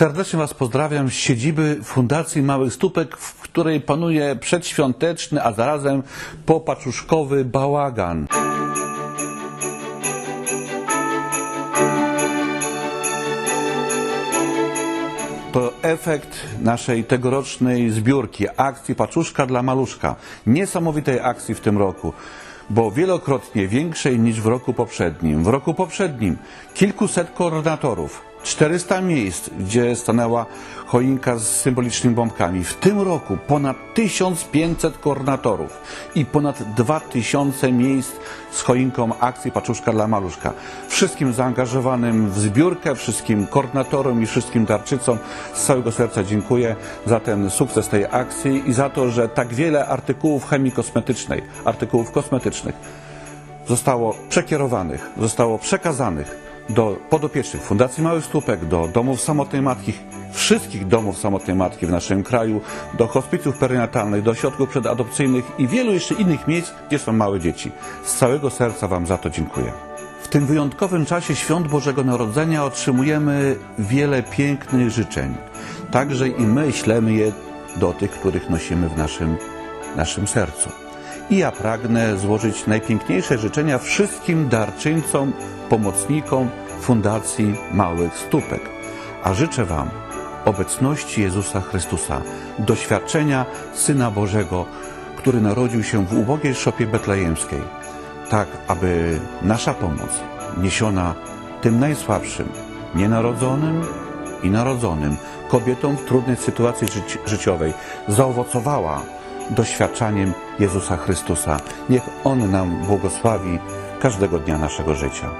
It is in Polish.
Serdecznie Was pozdrawiam z siedziby Fundacji Małych Stópek, w której panuje przedświąteczny, a zarazem popaczuszkowy bałagan. To efekt naszej tegorocznej zbiórki, akcji Paczuszka dla Maluszka. Niesamowitej akcji w tym roku, bo wielokrotnie większej niż w roku poprzednim. W roku poprzednim kilkuset koordynatorów, 400 miejsc, gdzie stanęła choinka z symbolicznymi bombkami. W tym roku ponad 1500 koordynatorów i ponad 2000 miejsc z choinką akcji Paczuszka dla Maluszka. Wszystkim zaangażowanym w zbiórkę, wszystkim koordynatorom i wszystkim darczycom z całego serca dziękuję za ten sukces tej akcji i za to, że tak wiele artykułów chemii kosmetycznej, artykułów kosmetycznych zostało przekierowanych, zostało przekazanych do podopiecznych Fundacji Małych Stópek, do domów samotnej matki, wszystkich domów samotnej matki w naszym kraju, do hospicjów perinatalnych, do ośrodków przedadopcyjnych i wielu jeszcze innych miejsc, gdzie są małe dzieci. Z całego serca Wam za to dziękuję. W tym wyjątkowym czasie świąt Bożego Narodzenia otrzymujemy wiele pięknych życzeń. Także i my ślemy je do tych, których nosimy w naszym, naszym sercu. I ja pragnę złożyć najpiękniejsze życzenia wszystkim darczyńcom, pomocnikom Fundacji Małych Stópek. A życzę Wam obecności Jezusa Chrystusa, doświadczenia Syna Bożego, który narodził się w ubogiej szopie betlejemskiej, tak aby nasza pomoc niesiona tym najsłabszym, nienarodzonym i narodzonym, kobietom w trudnej sytuacji życi- życiowej zaowocowała doświadczaniem Jezusa Chrystusa. Niech On nam błogosławi każdego dnia naszego życia.